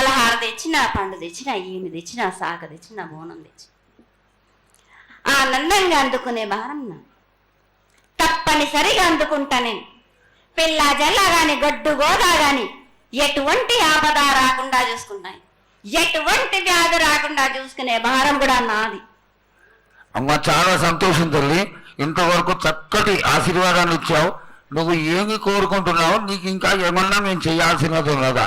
పలహార తెచ్చిన పండు తెచ్చిన ఈమె తెచ్చిన సాగ తెచ్చిన బోనం తెచ్చిన ఆనందంగా అందుకునే భారం తప్పనిసరిగా అందుకుంటా నేను. పిల్ల జల్ల గాని గొడ్డు గోదా గాని ఎటువంటి ఆపద రాకుండా చూసుకుంటాయి ఎటువంటి వ్యాధి రాకుండా చూసుకునే భారం కూడా నాది. అమ్మ చాలా సంతోషం తల్లి. ఇంతవరకు చక్కటి ఆశీర్వాదాన్ని ఇచ్చావు. నువ్వు ఏమి కోరుకుంటున్నావు నీకు ఇంకా ఏమన్నా మేము చేయాల్సినది ఉన్నదా?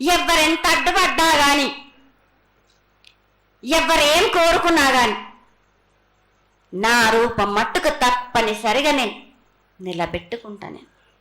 ఎవరెంత అడ్డుపడ్డా గాని ఎవరేం కోరుకున్నా గాని నా రూపం మట్టుకు తప్పనిసరిగా నేను నిలబెట్టుకుంటాను